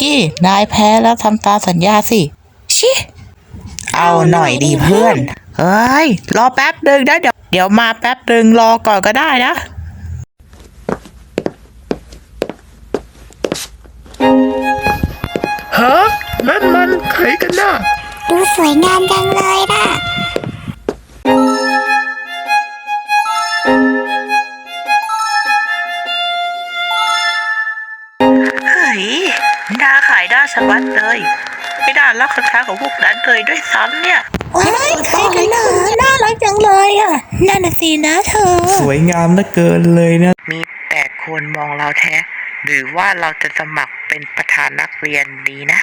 กี้ นายแพ้แล้วทำตามสัญญาสิ ชิ เอาหน่อยดีเพื่อน เฮ้ย รอแป๊บหนึ่งนะเดี๋ยวเดี๋ยวมาแป๊บหนึ่งรอก่อนก็ได้นะ ฮะนั่นมันใครกันน่ะ ดูสวยงามจังเลยนะ เฮ้ยน่าขายได้สบัดเลยไม่ได้รับคำท้าของพวกนั้นเลยด้วยซ้ำเนี่ยว้ายใครกันเนอะน่ารักจังเลยอะนั่นน่ะสินะเธอ สวยงามเหลือเกินเลยนะ มีแต่คนมองเราแท้ หรือว่าเราจะสมัครเป็นประธานนักเรียนดีนะ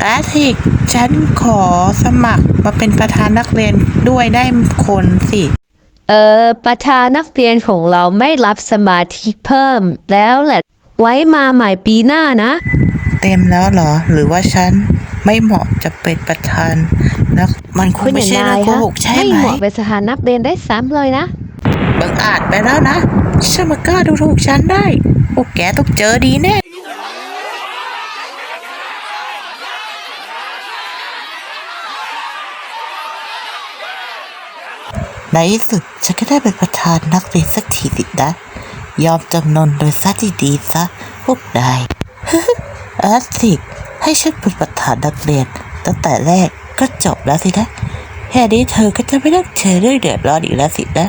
แอทิก ฉันขอสมัครมาเป็นประธานนักเรียนด้วยได้คนสิ เออประธานนักเรียนของเราไม่รับสมาธิเพิ่มแล้วแหละ ไว้มาใหม่ปีหน้านะ เต็มแล้วเหรอ หรือว่าฉันไม่เหมาะจะเป็นประธานนักมันคงคุณไม่อย่าใช่นาเรื่อยงโกฮะหกใช่ไม่ไหมเหมาะเป็นสถานนักเรียนได้ซ้ำเลยนะ บังอาจไปแล้วนะฉันมากล้าดูถูกฉันได้พวกแกต้องเจอดีแน่ ในที่สุดฉันก็ได้เป็นประธานนักเรียนสักทีสินะ ยอมจำนนโดยซะดีๆซะพวกนายแอสิให้ฉันเป็นประธานนักเรียน ตั้งแต่แรกก็จบแล้วสินะแค่นี้เธอก็จะไม่ต้องเจอเรื่องเดือดร้อนอีกแล้วสินะ